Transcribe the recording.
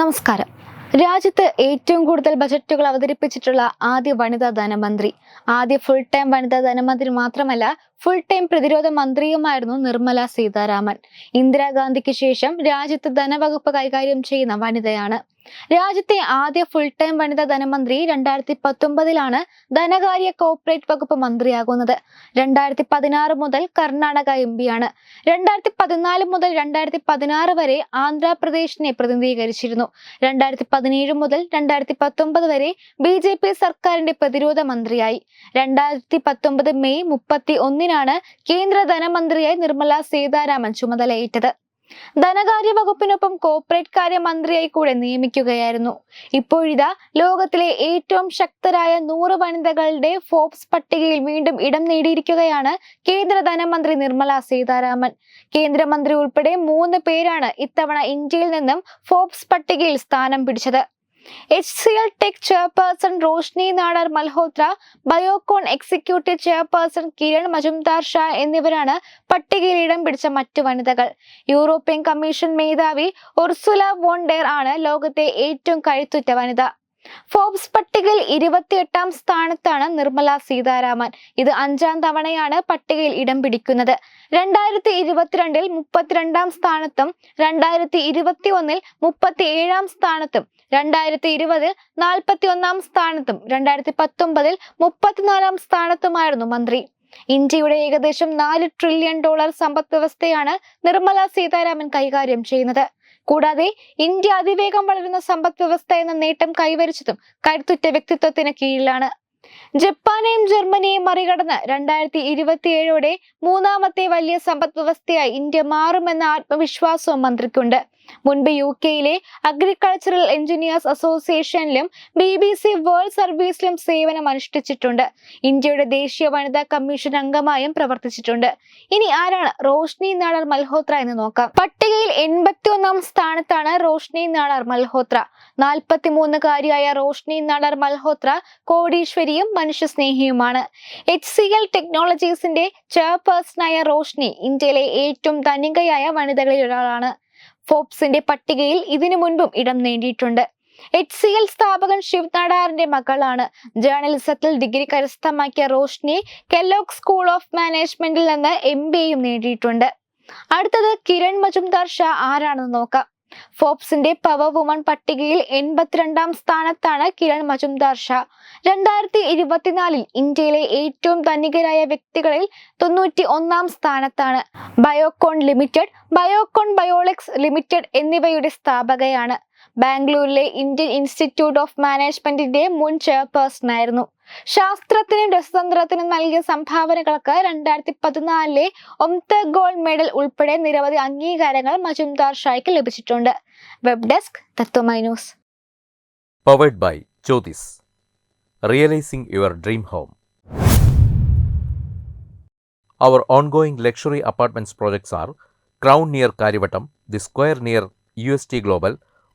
നമസ്കാരം. രാജ്യത്ത് ഏറ്റവും കൂടുതൽ ബജറ്റുകൾ അവതരിപ്പിച്ചിട്ടുള്ള ആദ്യ വനിതാ ധനമന്ത്രി. ആദ്യ ഫുൾ ടൈം വനിതാ ധനമന്ത്രി മാത്രമല്ല ഫുൾ ടൈം പ്രതിരോധ മന്ത്രിയുമായിരുന്നു നിർമ്മല സീതാരാമൻ. ഇന്ദിരാഗാന്ധിക്ക് ശേഷം രാജ്യത്ത് ധനവകുപ്പ് കൈകാര്യം ചെയ്യുന്ന വനിതയാണ് രാജ്യത്തെ ആദ്യ ഫുൾ ടൈം വനിതാ ധനമന്ത്രി രണ്ടായിരത്തി പത്തൊമ്പതിലാണ് ധനകാര്യ കോർപ്പറേറ്റ് വകുപ്പ് മന്ത്രിയാകുന്നത്. രണ്ടായിരത്തി പതിനാറ് മുതൽ കർണാടക എം പിയാണ് രണ്ടായിരത്തി പതിനാല് മുതൽ രണ്ടായിരത്തി പതിനാറ് വരെ ആന്ധ്രാപ്രദേശിനെ പ്രതിനിധീകരിച്ചിരുന്നു. രണ്ടായിരത്തി പതിനേഴ് മുതൽ രണ്ടായിരത്തി പത്തൊമ്പത് വരെ ബി ജെ പി സർക്കാരിന്റെ പ്രതിരോധ മന്ത്രിയായി. രണ്ടായിരത്തി പത്തൊമ്പത് മെയ് മുപ്പത്തി ഒന്നിനാണ് കേന്ദ്ര ധനമന്ത്രിയായി നിർമ്മല സീതാരാമൻ ചുമതലയേറ്റത്. ധനകാര്യ വകുപ്പിനൊപ്പം കോർപ്പറേറ്റ് കാര്യ മന്ത്രിയായി കൂടെ നിയമിക്കുകയായിരുന്നു. ഇപ്പോഴിതാ ലോകത്തിലെ ഏറ്റവും ശക്തരായ നൂറ് വനിതകളുടെ ഫോബ്സ് പട്ടികയിൽ വീണ്ടും ഇടം നേടിയിരിക്കുകയാണ് കേന്ദ്ര ധനമന്ത്രി നിർമ്മല സീതാരാമൻ. കേന്ദ്രമന്ത്രി ഉൾപ്പെടെ മൂന്ന് പേരാണ് ഇത്തവണ ഇന്ത്യയിൽ നിന്നും ഫോബ്സ് പട്ടികയിൽ സ്ഥാനം പിടിച്ചത്. H C L tech chairperson Roshni Nadar Malhotra Biocon executive chairperson Kiran Mazumdar Shaw എന്നിവരാണ് പട്ടികയിൽ ഇടം പിടിച്ച മറ്റു വനിതകൾ. യൂറോപ്യൻ കമ്മീഷൻ മേധാവി ഉർസുല വോണ്ടേർ ആണ് ലോകത്തെ ഏറ്റവും കഴുത്തുറ്റ വനിത. ഫോബ്സ് പട്ടികയിൽ ഇരുപത്തിയെട്ടാം സ്ഥാനത്താണ് നിർമ്മല സീതാരാമൻ. ഇത് അഞ്ചാം തവണയാണ് പട്ടികയിൽ ഇടം പിടിക്കുന്നത്. രണ്ടായിരത്തി ഇരുപത്തിരണ്ടിൽ മുപ്പത്തിരണ്ടാം സ്ഥാനത്തും രണ്ടായിരത്തി ഇരുപത്തി ഒന്നിൽ മുപ്പത്തി ഏഴാം സ്ഥാനത്തും രണ്ടായിരത്തി ഇരുപതിൽ നാൽപ്പത്തി ഒന്നാം സ്ഥാനത്തും രണ്ടായിരത്തി പത്തൊമ്പതിൽ മുപ്പത്തിനാലാം സ്ഥാനത്തുമായിരുന്നു മന്ത്രി. ഇന്ത്യയുടെ ഏകദേശം നാല് ട്രില്യൺ ഡോളർ സമ്പദ് വ്യവസ്ഥയാണ് നിർമ്മല സീതാരാമൻ കൈകാര്യം ചെയ്യുന്നത്. കൂടാതെ ഇന്ത്യ അതിവേഗം വളരുന്ന സമ്പദ് വ്യവസ്ഥ എന്ന നേട്ടം കൈവരിച്ചതും കരുത്തുറ്റ വ്യക്തിത്വത്തിന് കീഴിലാണ് ജപ്പാനെയും ജർമ്മനിയെയും മറികടന്ന് രണ്ടായിരത്തി ഇരുപത്തിയേഴോടെ മൂന്നാമത്തെ വലിയ സമ്പദ് വ്യവസ്ഥയായി ഇന്ത്യ മാറുമെന്ന ആത്മവിശ്വാസവും മന്ത്രിക്കുണ്ട്. മുൻപ് യു കെയിലെ അഗ്രികൾച്ചറൽ എഞ്ചിനീയേഴ്സ് അസോസിയേഷനിലും ബി ബി സി വേൾഡ് സർവീസിലും സേവനം അനുഷ്ഠിച്ചിട്ടുണ്ട്. ഇന്ത്യയുടെ ദേശീയ വനിതാ കമ്മീഷൻ അംഗമായും പ്രവർത്തിച്ചിട്ടുണ്ട്. ഇനി ആരാണ് റോഷ്നി നാടാർ മൽഹോത്ര എന്ന് നോക്കാം. പട്ടികയിൽ എൺപത്തി ഒന്നാം സ്ഥാനത്താണ് റോഷ്നി നാടാർ മൽഹോത്ര. നാൽപ്പത്തി മൂന്നുകാരിയായ റോഷ്നി നാടാർ മൽഹോത്ര കോടീശ്വരിയും മനുഷ്യസ്നേഹിയുമാണ്. എച്ച് സി എൽ ടെക്നോളജീസിന്റെ ചെയർപേഴ്സണായ റോഷ്നി ഇന്ത്യയിലെ ഏറ്റവും ധനികയായ വനിതകളിൽ ഒരാളാണ്. ഫോബ്സിന്റെ പട്ടികയിൽ ഇതിനു മുൻപും ഇടം നേടിയിട്ടുണ്ട്. എച്ച് സി എൽ സ്ഥാപകൻ ശിവ് നാടാറിന്റെ മകളാണ്. ജേർണലിസത്തിൽ ഡിഗ്രി കരസ്ഥമാക്കിയ റോഷ്നി കെല്ലോഗ് സ്കൂൾ ഓഫ് മാനേജ്മെന്റിൽ നിന്ന് എം ബിയും നേടിയിട്ടുണ്ട്. അടുത്തത് കിരൺ മജുംദാർ ഷാ ആരാണെന്ന് നോക്കാം. ഫോബ്സിന്റെ പവർ വുമൺ പട്ടികയിൽ എൺപത്തിരണ്ടാം സ്ഥാനത്താണ് കിരൺ മജുംദാർ ഷാ. രണ്ടായിരത്തി ഇരുപത്തിനാലിൽ ഇന്ത്യയിലെ ഏറ്റവും ധനികരായ വ്യക്തികളിൽ തൊണ്ണൂറ്റി ഒന്നാം സ്ഥാനത്താണ് Biocon limited Biocon Biologics limited എന്നിവയുടെ സ്ഥാപകയാണ്. ബാംഗ്ലൂരിലെ ഇന്ത്യൻ ഇൻസ്റ്റിറ്റ്യൂട്ട് ഓഫ് മാനേജ്മെന്റിന്റെ മുൻ ചെയർപേഴ്സൺ ആയിരുന്നു ശാസ്ത്രത്തിനും രസതന്ത്രത്തിനും നൽകിയ സംഭാവനകൾക്ക് രണ്ടായിരത്തി പതിനാലിലെ ഒംത ഗോൾഡ് മെഡൽ ഉൾപ്പെടെ നിരവധി അംഗീകാരങ്ങൾ മജുംദാർ ഷായ്ക്ക് ലഭിച്ചിട്ടുണ്ട്. Web desk Tatwamayi news powered by Jyothis realising your dream home our ongoing luxury apartments projects are crown near Kariavattam the square near U S T Crown